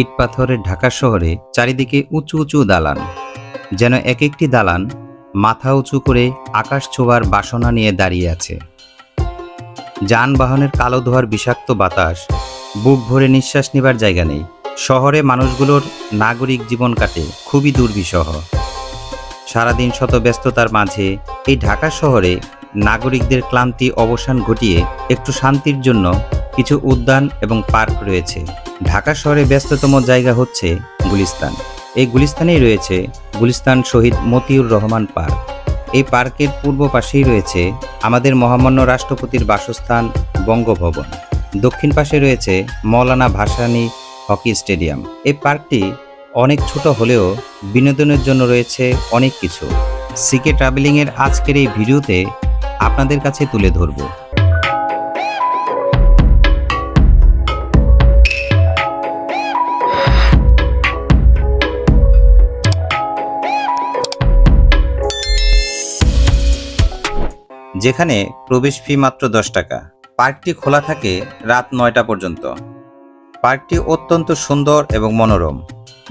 ইট পাথরের ঢাকা শহরে চারিদিকে উঁচু উঁচু দালান। যেন এক একটি দালান মাথা উঁচু করে আকাশ ছোঁয়ার বাসনা নিয়ে দাঁড়িয়ে আছে। যানবাহনের কালো ধোয়ার বিষাক্ত বাতাস, বুক ভরে নিঃশ্বাস নেবার জায়গা নেই। শহরে মানুষগুলোর নাগরিক জীবন কাটে খুবই দুর্বিষহ। সারাদিন শত ব্যস্ততার মাঝে এই ঢাকা শহরে নাগরিকদের ক্লান্তি অবসান ঘটিয়ে একটু শান্তির জন্য কিছু উদ্যান এবং পার্ক রয়েছে। ঢাকা শহরে ব্যস্ততম জায়গা হচ্ছে গুলিস্তান। এই গুলিস্তানেই রয়েছে গুলিস্তান শহীদ মতিউর রহমান পার্ক। এই পার্কের পূর্ব পাশেই রয়েছে আমাদের মহামান্য রাষ্ট্রপতির বাসস্থান বঙ্গভবন। দক্ষিণ পাশে রয়েছে মৌলানা ভাসানী হকি স্টেডিয়াম। এই পার্কটি অনেক ছোট হলেও বিনোদনের জন্য রয়েছে অনেক কিছু। সিকে ট্রাভেলিংয়ের আজকের এই ভিডিওতে আপনাদের কাছে তুলে ধরব। যেখানে প্রবেশ ফি মাত্র দশ টাকা। পার্কটি খোলা থাকে রাত নয়টা পর্যন্ত। পার্কটি অত্যন্ত সুন্দর এবং মনোরম।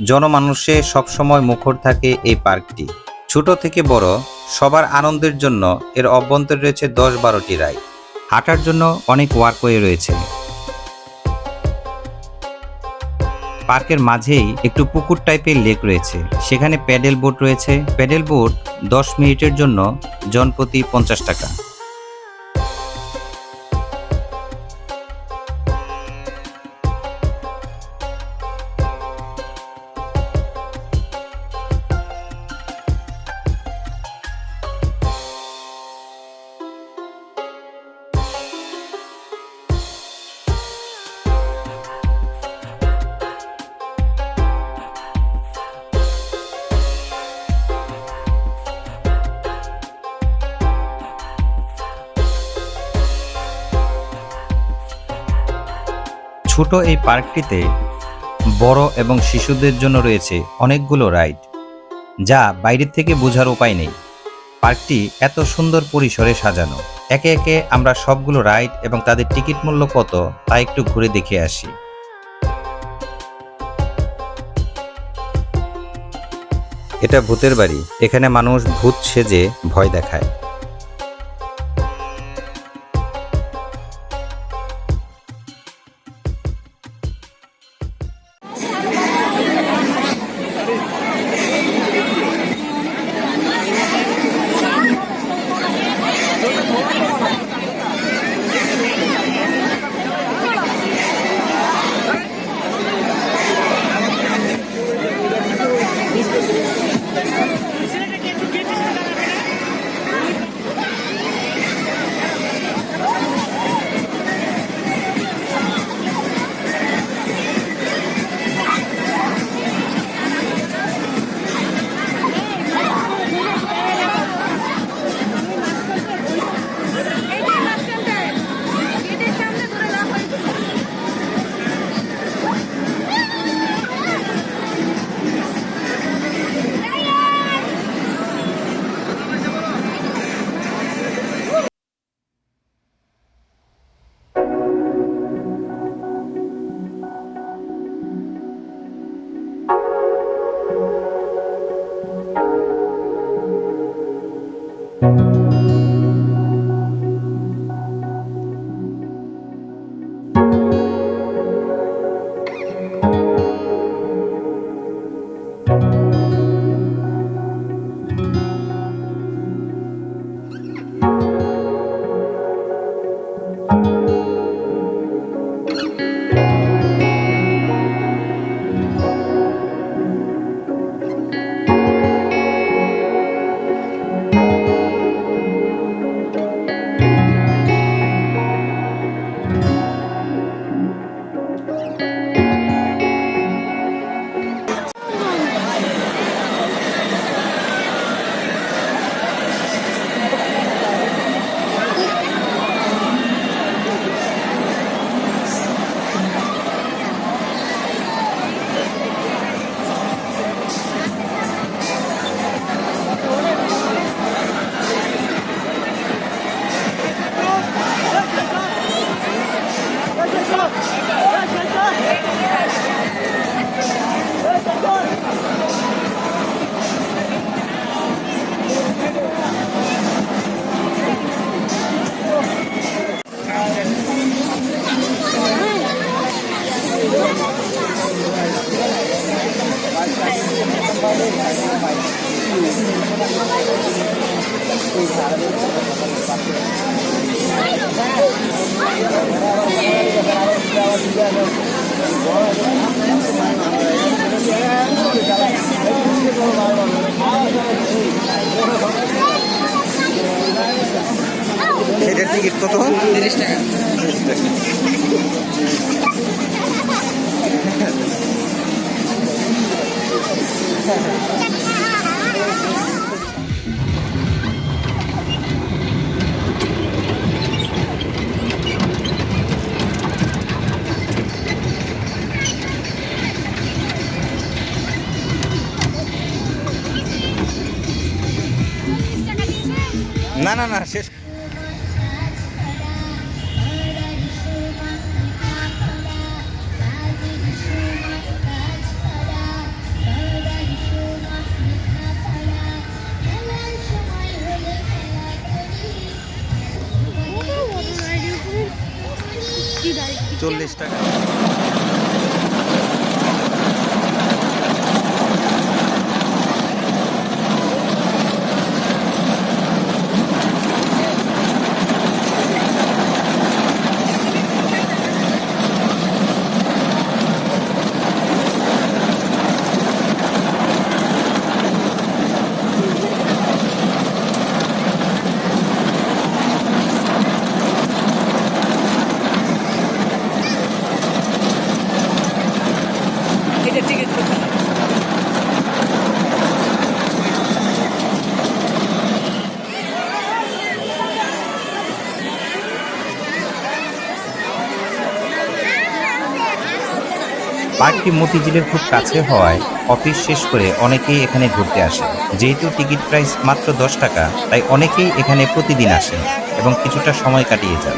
জনমানুষে সবসময় মুখর থাকে এই পার্কটি। ছোট থেকে বড়, সবার আনন্দের জন্য এর অভ্যন্তরে রয়েছে দশ বারোটি রাইড হাঁটার জন্য অনেক ওয়ার্কওয়ে রয়েছে। পার্কের মাঝেই একটু পুকুর টাইপের লেক রয়েছে। সেখানে প্যাডেল বোট রয়েছে। প্যাডেল বোট দশ মিনিটের জন্য জনপ্রতি পঞ্চাশ টাকা। ছোট এই পার্কটিতে বড় এবং শিশুদের জন্য রয়েছে অনেকগুলো রাইড, যা বাইরের থেকে বোঝার উপায় নেই। পার্কটি এত সুন্দর পরিসরে সাজানো। একে একে আমরা সবগুলো রাইড এবং তাদের টিকিট মূল্য কত তা একটু ঘুরে দেখে আসি। এটা ভূতের বাড়ি। এখানে মানুষ ভূত সেজে ভয় দেখায়। এটার টিকিট কত? তিরিশ টাকা। না না না শেষ। চল্লিশ টাকা। পার্কটি মতিঝিলের খুব কাছে হওয়ায় অফিস শেষ করে অনেকেই এখানে ঘুরতে আসে। যেহেতু টিকিট প্রাইস মাত্র দশ টাকা তাই অনেকেই এখানে প্রতিদিন আসেন এবং কিছুটা সময় কাটিয়ে যান।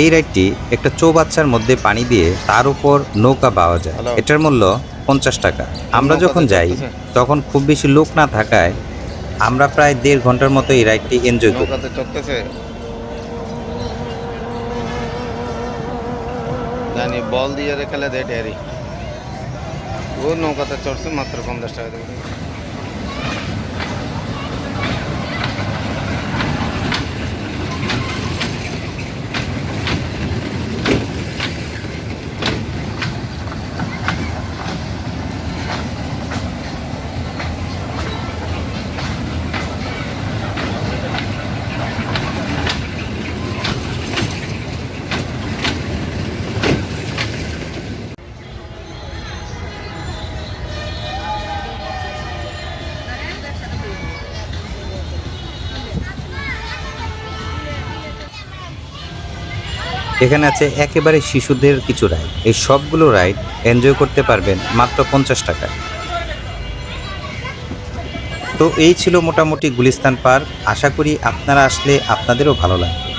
এই রাইডটি একটা চৌবাচ্চার মধ্যে পানি দিয়ে তার উপর নৌকা পাওয়া যায়। এটার মূল্য পঞ্চাশ টাকা। আমরা যখন যাই তখন খুব বেশি লোক না থাকায় আমরা প্রায় দেড় ঘণ্টার মতো এই রাইডটি এনজয় করি। নৌকাতে চড়তেছে জানি বল দিয়ে রেখেলে দে ডেয়ারি ও নৌকাতে এখানে আছে একেবারে শিশুদের কিছু রাইড এই সবগুলো রাইড এনজয় করতে পারবেন মাত্র পঞ্চাশ টাকায় তো এই ছিল মোটামুটি গুলিস্তান পার্ক। আশা করি আপনারা আসলে আপনাদেরও ভালো লাগবে।